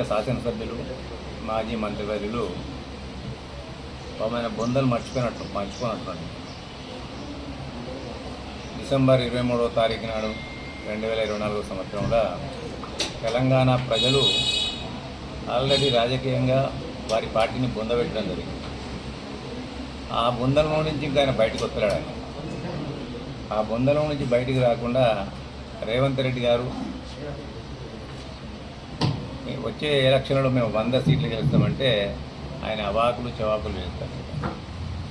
స్థానిక శాసనసభ్యులు మాజీ మంత్రివర్యులు పాపమైన బొందలు మర్చిపోయినట్టు మర్చిపోయినట్టు డిసెంబర్ ఇరవై మూడవ తారీఖు నాడు రెండు వేల ఇరవై నాలుగో సంవత్సరంలో తెలంగాణ ప్రజలు ఆల్రెడీ రాజకీయంగా వారి పార్టీని బొందబెట్టడం జరిగింది. ఆ బొందలో నుంచి ఇంకా ఆయన బయటకు వస్తున్నాడు ఆయన. ఆ బొందలో నుంచి బయటికి రాకుండా రేవంత్ రెడ్డి గారు వచ్చే ఎలక్షన్లో మేము వంద సీట్లు గెలుస్తామంటే ఆయన అవాకులు చవాకులు వేస్తారు.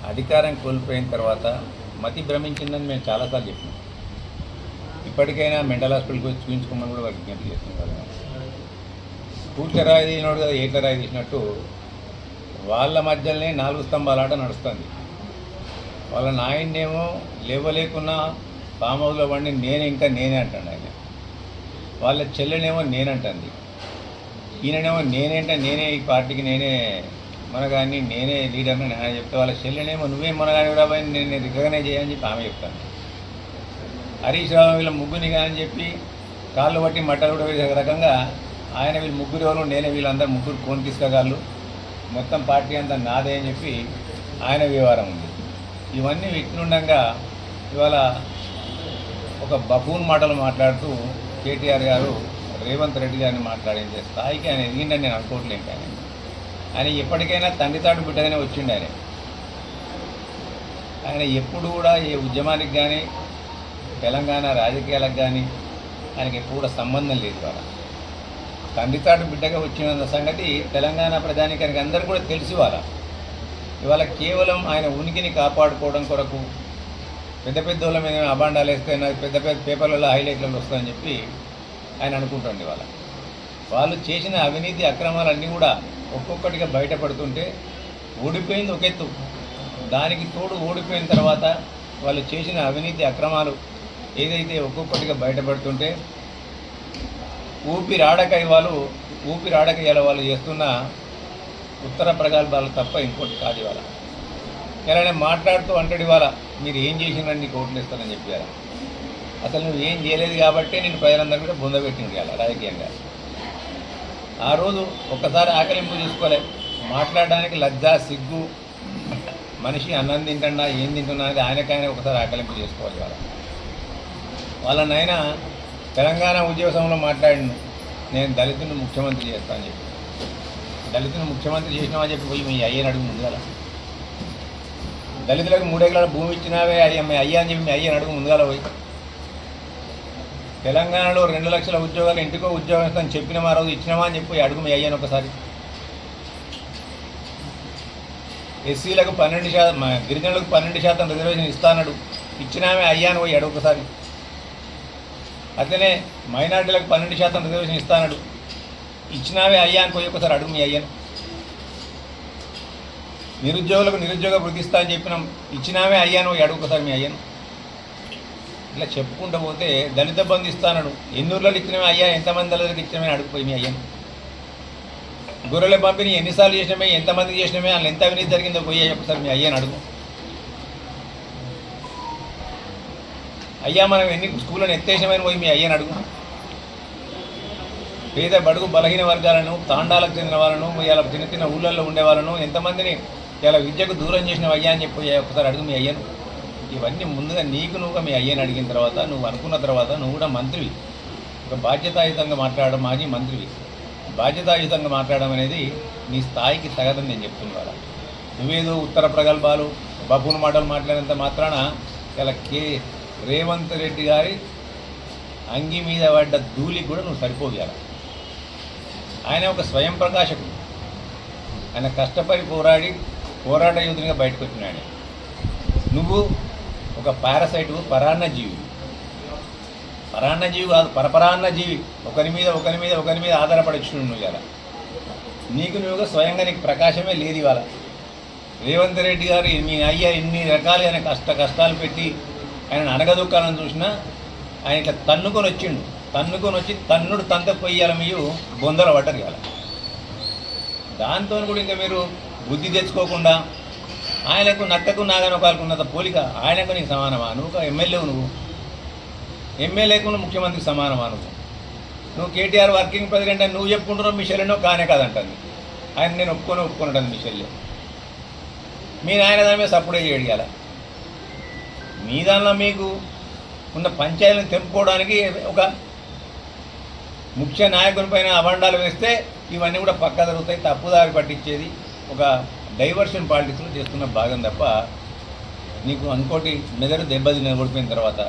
అధికారం కోల్పోయిన తర్వాత మతి భ్రమించిందని మేము చాలాసార్లు చెప్పినాం. ఇప్పటికైనా మెంటల్ హాస్పిటల్కి వచ్చి చూపించుకోమని కూడా వారికి విజ్ఞప్తి చేస్తున్నారు పూర్తి రాయి తీసినాడు కదా ఏట్ల రాయి తీసినట్టు వాళ్ళ మధ్యలోనే నాలుగు స్తంభాల ఆట నడుస్తుంది. వాళ్ళ నాయన్నేమో లేవలేకున్నా ఫామ్ హౌస్లో నేను ఇంకా నేనే అంటాను ఆయన. వాళ్ళ చెల్లెనేమో నేనంటుంది. ఈయననేమో నేనేంటే నేనే ఈ పార్టీకి నేనే మనగాని నేనే లీడర్ని నేను చెప్తే వాళ్ళ చెల్లెనేమో నువ్వే మనగాని కూడా పోయి నేను రికగ్నైజ్ చేయని చెప్పి ఆమె చెప్తాను. హరీష్ రావు వీళ్ళ ముగ్గురిని కానీ చెప్పి కాళ్ళు పట్టి మట్టలు కూడా వేసే రకంగా ఆయన వీళ్ళు ముగ్గురు ఎవరు నేనే వీళ్ళందరూ ముగ్గురు కోన్ తీసుకోగలరు మొత్తం పార్టీ అంతా నాదే అని చెప్పి ఆయన వ్యవహారం ఉంది. ఇవన్నీ విట్నుండగా ఇవాళ ఒక బఫూన్ మాటలు మాట్లాడుతూ కేటీఆర్ గారు రేవంత్ రెడ్డి గారిని మాట్లాడించే స్థాయికి ఆయన ఎదిగిందని నేను అనుకోవట్లేదు కానీ ఆయన? ఎప్పటికైనా తండ్రి తాడు బిడ్డగానే వచ్చిండు ఆయన. ఆయన ఎప్పుడు కూడా ఏ ఉద్యమానికి కానీ తెలంగాణ రాజకీయాలకు కానీ ఆయనకి ఎప్పుడు కూడా సంబంధం లేదు వాళ్ళ తండ్రి తాడు బిడ్డగా వచ్చిన సంగతి తెలంగాణ ప్రజానికానికి అందరూ కూడా తెలిసి వాళ్ళ ఇవాళ కేవలం ఆయన ఉనికిని కాపాడుకోవడం కొరకు పెద్ద పెద్ద వాళ్ళ మీద అబాండాలు వేస్తే నాకు పెద్ద పెద్ద పేపర్లలో హైలైట్లలో వస్తాయని చెప్పి ఆయన అనుకుంటుంది వాళ్ళ వాళ్ళు చేసిన అవినీతి అక్రమాలన్నీ కూడా ఒక్కొక్కటిగా బయటపడుతుంటే ఓడిపోయింది ఒక ఎత్తు. దానికి తోడు ఓడిపోయిన తర్వాత వాళ్ళు చేసిన అవినీతి అక్రమాలు ఏదైతే ఒక్కొక్కటిగా బయటపడుతుంటే ఊపిరాడక వాళ్ళు ఊపిరాడక ఇవాళ వాళ్ళు చేస్తున్న ఉత్తర ప్రగల్భాలు తప్ప ఇంకోటి కాదు ఇవాళ. ఇలా మాట్లాడుతూ అంటాడు ఇవాళ మీరు ఏం చేసినారని నీకు ఓట్లేస్తానని చెప్పారు అసలు నువ్వు ఏం చేయలేదు కాబట్టి నేను ప్రజలందరూ కూడా బొందబెట్టింది ఇవాళ రాజకీయంగా. ఆ రోజు ఒక్కసారి ఆకలింపు చేసుకోలే. మాట్లాడడానికి లజ్జ సిగ్గు. మనిషి అన్నం తింటున్నా ఏం తింటున్నా అనేది ఆయనకైనా ఒకసారి ఆకలింపు చేసుకోవాలి ఇవాళ. వాళ్ళ నాయన తెలంగాణ ఉద్యోగ సభలో మాట్లాడిను నేను దళితుని ముఖ్యమంత్రి చేస్తాను చెప్పి. దళితుని ముఖ్యమంత్రి చేసినామని చెప్పి పోయి మీ అయ్యని అడుగు ముందు దళితులకు మూడేకల భూమి ఇచ్చినావే అయ్యా మీ అయ్యా అని చెప్పి మీ అయ్యని అడుగు ముందుగా పోయి. తెలంగాణలో రెండు లక్షల ఉద్యోగాలు ఇంటికో ఉద్యోగం ఇస్తాను చెప్పిన మా రోజు ఇచ్చినామా అని చెప్పి అడుగు మీ అయ్యాను ఒకసారి. ఎస్సీలకు పన్నెండు శాతం గిరిజనులకు పన్నెండు శాతం రిజర్వేషన్ ఇస్తానడు ఇచ్చినామే అయ్యాను పోయి అడుగు ఒకసారి. అట్లనే మైనార్టీలకు పన్నెండు శాతం రిజర్వేషన్ ఇస్తానడు ఇచ్చినావే అయ్యా అని పోయి ఒకసారి అడుగు మీ అయ్యాను. నిరుద్యోగులకు నిరుద్యోగ వృద్ధిస్తా అని చెప్పినాం. ఇచ్చినామే అయ్యాను పోయి అడుగు ఒకసారి మీ అయ్యాను. ఇట్లా చెప్పుకుంటూ పోతే దళిత బంధు ఇస్తానడు ఎన్ని ఊర్లలో ఇచ్చినమే అయ్యా ఎంతమంది దళితులకు ఇచ్చినమే అడుగుపోయి మీ అయ్యాను. గొర్రెల పంపిణీ ఎన్నిసార్లు చేసినామే ఎంతమందికి చేసినామే వాళ్ళు ఎంత అవినీతి జరిగిందో పోయి ఒకసారి మీ అయ్యాను అడుగు. అయ్యా మనం ఎన్ని స్కూళ్ళను ఎత్తేసినామని పోయి మీ అయ్యాను అడుగు. పేద బడుగు బలహీన వర్గాలను తాండాలకు చెందిన వాళ్ళను ఇలా చిన్న చిన్న ఊళ్ళల్లో ఉండే వాళ్ళను ఎంతమందిని ఇలా విద్యకు దూరం చేసిన అయ్యా అని చెప్పి ఒకసారి అడుగు మీ అయ్యాను. ఇవన్నీ ముందుగా నీకు నువ్వుగా మీ అయ్యని అడిగిన తర్వాత నువ్వు అనుకున్న తర్వాత నువ్వు కూడా మంత్రివి. ఒక బాధ్యతాయుతంగా మాట్లాడడం మాజీ మంత్రివి. బాధ్యతాయుతంగా మాట్లాడడం అనేది నీ స్థాయికి తగదని నేను చెప్తున్నాను నువ్వేదో ఉత్తర ప్రగల్భాలు బఫూన్ మాటలు మాట్లాడినంత మాత్రాన ఇలా కే రేవంత్ రెడ్డి గారి అంగి మీద పడ్డ ధూళి కూడా నువ్వు సరిపోగల ఆయన ఒక స్వయం ప్రకాశకుడు. ఆయన కష్టపడి పోరాడి పోరాట యోధునిగా బయటకు వచ్చినాడు నువ్వు ఒక పారాసైట్ పరాన్న జీవి పరాన్న జీవి కాదు పరపరాన్న జీవి ఒకరి మీద ఒకరి మీద ఒకరి మీద ఆధారపడి నువ్వు ఇలా నీకు నువ్వుగా స్వయంగా నీకు ప్రకాశమే లేదు ఇవాళ. రేవంత్ రెడ్డి గారు మీ అయ్యా ఇన్ని రకాలైన కష్ట కష్టాలు పెట్టి ఆయన అనగదొక్కాలని చూసినా ఆయన ఇట్లా తన్నుకొని వచ్చిండు. తన్నుకొని వచ్చి తన్నుడు తంత పొయ్యాల మీరు బొందల పడ్డరు ఇవాళ దాంతో కూడా ఇంకా మీరు బుద్ధి తెచ్చుకోకుండా ఆయనకు నక్కకు నాగనొకాలకు ఉన్నంత పోలిక ఆయనకు నీకు సమానమా? నువ్వు ఒక ఎమ్మెల్యేవు నువ్వు. ఎమ్మెల్యేకు నువ్వు ముఖ్యమంత్రికి సమానమా నువ్వు? నువ్వు కేటీఆర్ వర్కింగ్ ప్రెసిడెంట్ అని నువ్వు చెప్పుకుంటున్నావు మిషెల్నో కానే కాదంటుంది. ఆయన నేను ఒప్పుకొని ఒప్పుకున్నాడు మిషెల్ మీ నాయన దాని మీద సపోర్ట్ చేయగల మీ దానిలో మీకు ఉన్న పంచాయతీలను తెంపుకోవడానికి ఒక ముఖ్య నాయకుని పైన అభండాలు వేస్తే ఇవన్నీ కూడా పక్క జరుగుతాయి. తప్పుదారి పట్టించేది ఒక డైవర్షన్ పాలిటిక్స్లో చేస్తున్న భాగం తప్ప నీకు ఇంకోటి మెదడు దెబ్బది నిలబడిపోయిన తర్వాత.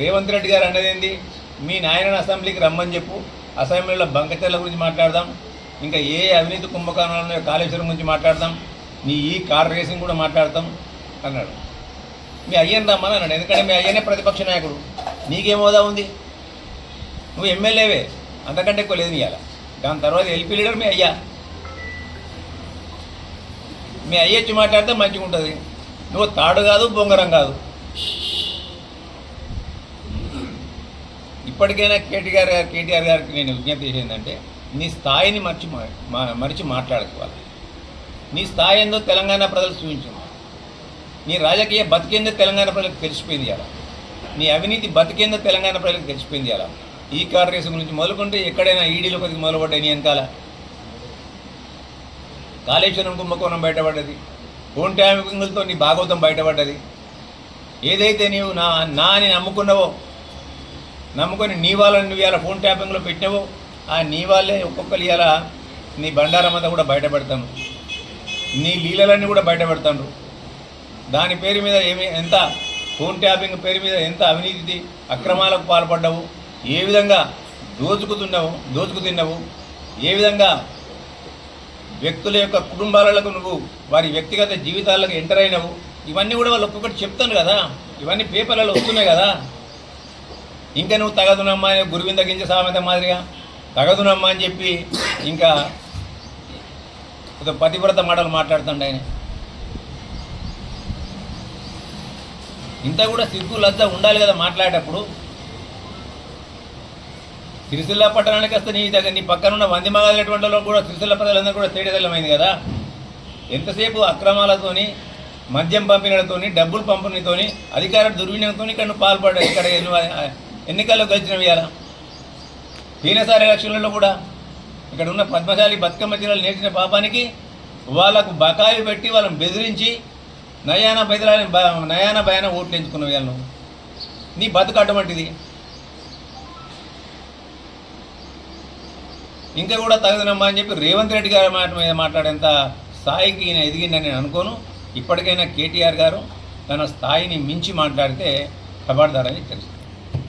రేవంత్ రెడ్డి గారు అన్నది ఏంది? మీ నాయనని అసెంబ్లీకి రమ్మని చెప్పు. అసెంబ్లీలో బంకచర్ల గురించి మాట్లాడదాం. ఇంకా ఏ అవినీతి కుంభకోణంలో కాళేశ్వరం గురించి మాట్లాడదాం. నీ ఈ కార్ రేసింగ్ కూడా మాట్లాడతాం అన్నాడు. మీ అయ్యని రమ్మని అన్నాడు. ఎందుకంటే మీ అయ్యనే ప్రతిపక్ష నాయకుడు. నీకేం హోదా ఉంది? నువ్వు ఎమ్మెల్యేవే. అంతకంటే ఎక్కువ లేదు ఇవాళ దాని తర్వాత ఎల్పీ లీడర్ మీ అయ్యా. మీ అయ్యొచ్చి మాట్లాడితే మంచిగా ఉంటుంది నువ్వు తాడు కాదు బొంగరం కాదు. ఇప్పటికైనా కేటీఆర్ గారు కేటీఆర్ గారికి నేను విజ్ఞప్తి చేసేది ఏంటంటే నీ స్థాయిని మర్చి మా- మరిచి మాట్లాడుకోవాలి. నీ స్థాయి ఏందో తెలంగాణ ప్రజలు చూపించింది. నీ రాజకీయ బతికేందో తెలంగాణ ప్రజలకు తెలిసిపోయింది అలా నీ అవినీతి బతికేందో తెలంగాణ ప్రజలకు తెలిసిపోయింది అలా ఈ కార్ గురించి మొదలుకుంటే ఎక్కడైనా ఈడీలో కొద్దిగా మొదలుపడ్డాయి నీ వెనకాల. కాళేశ్వరం కుంభకోణం బయటపడ్డది. ఫోన్ నీ భాగవతం బయటపడ్డది. ఏదైతే నీవు నా నా అని నమ్ముకున్నావో నమ్ముకొని నీ వాళ్ళని నువ్వు ఇలా ఫోన్ ట్యాపింగ్లో పెట్టినావో ఆ నీ వాళ్ళే ఒక్కొక్కరు ఇలా నీ బండారం అంతా కూడా బయటపెడతాను నీ లీలలన్నీ కూడా బయటపెడతాను దాని పేరు మీద ఏమి ఎంత ఫోన్ ట్యాపింగ్ పేరు మీద ఎంత అవినీతి అక్రమాలకు పాల్పడ్డావు ఏ విధంగా దోచుకుతున్నావు దోచుకు తిన్నావు ఏ విధంగా వ్యక్తుల యొక్క కుటుంబాలకు నువ్వు వారి వ్యక్తిగత జీవితాలకు ఎంటర్ అయినవు. ఇవన్నీ కూడా వాళ్ళు ఒక్కొక్కటి చెప్తాను కదా. ఇవన్నీ పేపర్లలో వస్తున్నాయి కదా. ఇంకా నువ్వు తగదునమ్మా గురువింద గింజ సామెత మాదిరిగా. తగదునమ్మా అని చెప్పి ఇంకా ఒక పతివ్రత మాటలు మాట్లాడుతుండే ఆయన. ఇంత కూడా సిగ్గు లజ్జ ఉండాలి కదా మాట్లాడేటప్పుడు. సిరిసిల్ల పట్టణానికి వస్తే నీ దగ్గర నీ పక్కన ఉన్న వంది మగాలటువంటి కూడా సిరిసిల్ల ప్రజలందరూ కూడా తేడదల్లమైంది కదా. ఎంతసేపు అక్రమాలతోని మద్యం పంపిణీలతోని డబ్బులు పంపిణీతోని అధికార దుర్వినియోగంతో ఇక్కడ నువ్వు పాల్పడ్డావు ఇక్కడ ఎన్నికల్లో గెలిచినవి ఇవాళ? పోయినసారి ఎలక్షన్లలో కూడా ఇక్కడ ఉన్న పద్మశాలి బతుకమ్మ జిల్లాలు నేర్చిన పాపానికి వాళ్ళకు బకాయి పెట్టి వాళ్ళని బెదిరించి నయాన బెదిరాలని నయాన భయాన ఓట్లు ఎంచుకున్న ఇవాళ నువ్వు. నీ బతుకు అటువంటిది ఇంకా కూడా తగదనమ్మా అని చెప్పి రేవంత్ రెడ్డి గారి మాట మీద మాట్లాడేంత స్థాయికి ఈయన ఎదిగిందని నేను అనుకోను. ఇప్పటికైనా కేటీఆర్ గారు తన స్థాయిని మించి మాట్లాడితే కబడ్దారని తెలుసు